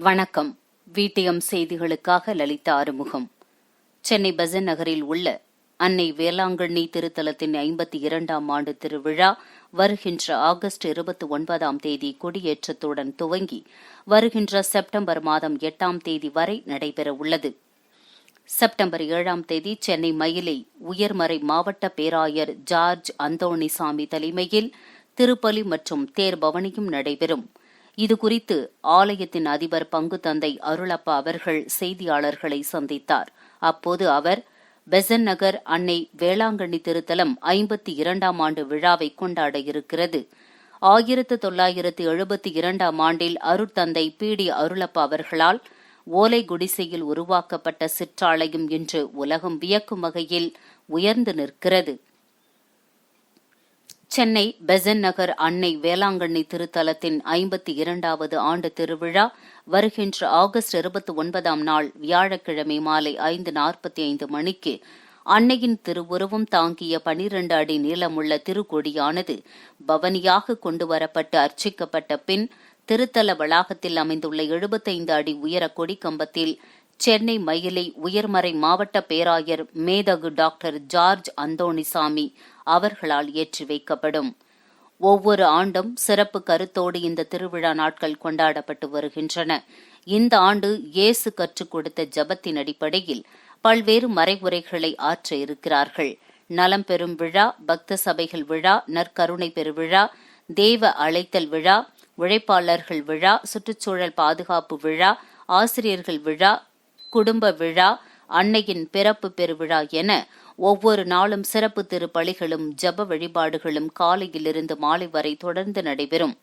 வணக்கம். வீட்டியம் செய்திகளுக்காக லலிதா ஆறுமுகம். சென்னை பசன் நகரில் உள்ள அன்னை வேளாங்கண்ணி திருத்தலத்தின் ஐம்பத்தி இரண்டாம் ஆண்டு திருவிழா வருகின்ற ஆகஸ்ட் இருபத்தி ஒன்பதாம் தேதி கொடியேற்றத்துடன் துவங்கி வருகின்ற செப்டம்பர் மாதம் எட்டாம் தேதி வரை நடைபெறவுள்ளது செப்டம்பர் ஏழாம் தேதி சென்னை மயிலை உயர்மறை மாவட்ட பேராயர் ஜார்ஜ் அந்தோணிசாமி தலைமையில் திருப்பலி மற்றும் தேர்பவனியும் நடைபெறும். இது இதுகுறித்து ஆலயத்தின் அதிபர் பங்கு தந்தை அருளப்பா அவர்கள் செய்தியாளர்களை சந்தித்தார். அப்போது அவர் பெசன் நகர் அன்னை வேளாங்கண்ணி திருத்தலம் ஐம்பத்தி இரண்டாம் ஆண்டு விழாவை கொண்டாட இருக்கிறது. ஆயிரத்து தொள்ளாயிரத்து எழுபத்தி இரண்டாம் ஆண்டில் அருட்தந்தை பி. டி. அருளப்பா அவர்களால் ஓலை குடிசையில் உருவாக்கப்பட்ட சிற்றாலயம் இன்று உலகம் வியக்கும் வகையில் உயர்ந்து நிற்கிறது. சென்னை பெசன் நகர் அன்னை வேளாங்கண்ணி திருத்தலத்தின் ஐம்பத்தி இரண்டாவது ஆண்டு திருவிழா வருகின்ற ஆகஸ்ட் இருபத்தி ஒன்பதாம் நாள் வியாழக்கிழமை மாலை ஐந்து நாற்பத்தி ஐந்து மணிக்கு அன்னையின் திருவுருவம் தாங்கிய பனிரண்டு அடி நீளமுள்ள திருக்கொடியானது பவனியாக கொண்டுவரப்பட்டு அர்ச்சிக்கப்பட்ட பின் திருத்தல வளாகத்தில் அமைந்துள்ள எழுபத்தைந்து அடி உயர கொடி கம்பத்தில் சென்னை மயிலை உயர்மறை மாவட்ட பேராயர் மேதகு டாக்டர் ஜார்ஜ் அந்தோணிசாமி அவர்களால் ஏற்றி வைக்கப்படும். ஒவ்வொரு ஆண்டும் சிறப்பு கருத்தோடு இந்த திருவிழா நாட்கள் கொண்டாடப்பட்டு வருகின்றன. இந்த ஆண்டு இயேசு கற்றுக் கொடுத்த ஜபத்தின் அடிப்படையில் பல்வேறு மறைமுறைகளை ஆற்ற இருக்கிறார்கள். நலம் பெறும் விழா பக்த சபைகள் விழா நற்கருணை பெருவிழா தேவ அழைத்தல் விழா உழைப்பாளர்கள் விழா சுற்றுச்சூழல் பாதுகாப்பு விழா ஆசிரியர்கள் விழா குடும்ப விழா அன்னையின் பிறப்பு பெருவிழா என ஒவ்வொரு நாளும் சிறப்பு திருப்பலிகளும் ஜப வழிபாடுகளும் காலையிலிருந்து மாலை வரை தொடர்ந்து நடைபெறும்.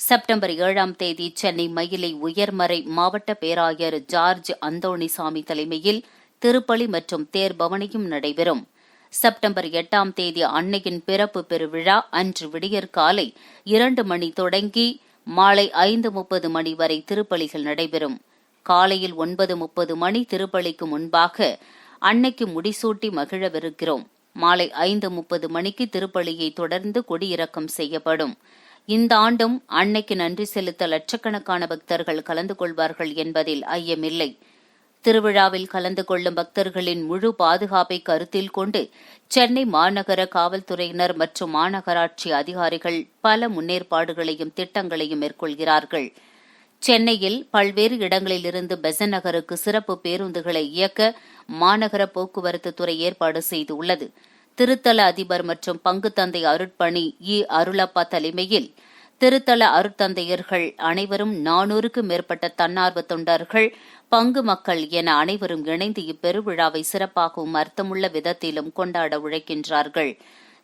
செப்டம்பர் ஏழாம் தேதி சென்னை மயிலை உயர்மறை மாவட்ட பேராயர் ஜார்ஜ் அந்தோணிசாமி தலைமையில் திருப்பலி மற்றும் தேர் பவனியும் நடைபெறும். செப்டம்பர் எட்டாம் தேதி அன்னையின் பிறப்பு பெருவிழா அன்று விடியற் காலை இரண்டு மணி தொடங்கி மாலை ஐந்து முப்பது மணி வரை திருப்பலிகள் நடைபெறும். காலையில் ஒன்பது முப்பது மணி திருப்பலிக்கு முன்பாக அன்னைக்கு முடிசூட்டி மகிழவிருக்கிறோம். மாலை ஐந்து முப்பது மணிக்கு திருப்பலியை தொடர்ந்து கொடியிறக்கம் செய்யப்படும். இந்த ஆண்டும் அன்னைக்கு நன்றி செலுத்த லட்சக்கணக்கான பக்தர்கள் கலந்து கொள்வார்கள் என்பதில் ஐயமில்லை. திருவிழாவில் கலந்து கொள்ளும் பக்தர்களின் முழு பாதுகாப்பை கருத்தில் கொண்டு சென்னை மாநகர காவல்துறையினர் மற்றும் மாநகராட்சி அதிகாரிகள் பல முன்னேற்பாடுகளையும் திட்டங்களையும் மேற்கொள்கிறார்கள். சென்னையில் பல்வேறு இடங்களிலிருந்து பெசன் நகருக்கு சிறப்பு பேருந்துகளை இயக்க மாநகர போக்குவரத்து துறை ஏற்பாடு செய்துள்ளது. திருத்தல அதிபர் மற்றும் பங்கு தந்தை அருட்பணி இ. அருளப்பா தலைமையில் திருத்தல அருட்தந்தையர்கள் அனைவரும் நானூறுக்கும் மேற்பட்ட தன்னார்வ தொண்டர்கள் பங்கு மக்கள் என அனைவரும் இணைந்து இப்பெருவிழாவை சிறப்பாகவும் அர்த்தமுள்ள விதத்திலும் கொண்டாட உழைக்கின்றார்கள்.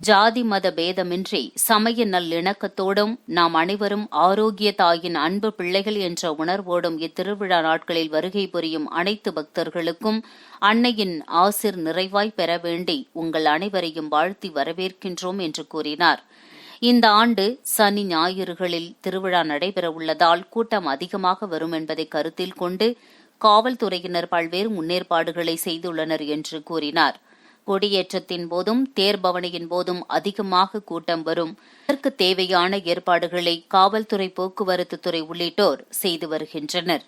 ஜாதி மத பேதமின்றி சமய நல்லிணக்கத்தோடும் நாம் அனைவரும் ஆரோக்கிய தாயின் அன்பு பிள்ளைகள் என்ற உணர்வோடும் இத்திருவிழா நாட்களில் வருகை புரியும் அனைத்து பக்தர்களுக்கும் அன்னையின் ஆசிர் நிறைவாய் பெற வேண்டி உங்கள் அனைவரையும் வாழ்த்தி வரவேற்கின்றோம் என்று கூறினார். இந்த ஆண்டு சனி ஞாயிறுகளில் திருவிழா நடைபெறவுள்ளதால் கூட்டம் அதிகமாக வரும் என்பதை கருத்தில் கொண்டு காவல்துறையினர் பல்வேறு முன்னேற்பாடுகளை செய்துள்ளனர் என்று கூறினார். கொடியேற்றத்தின் போதும் தேர்பவனியின் போதும் அதிகமாக கூட்டம் வரும். அதற்கு தேவையான ஏற்பாடுகளை காவல்துறை போக்குவரத்து துறை உள்ளிட்டோர் செய்து வருகின்றனர்.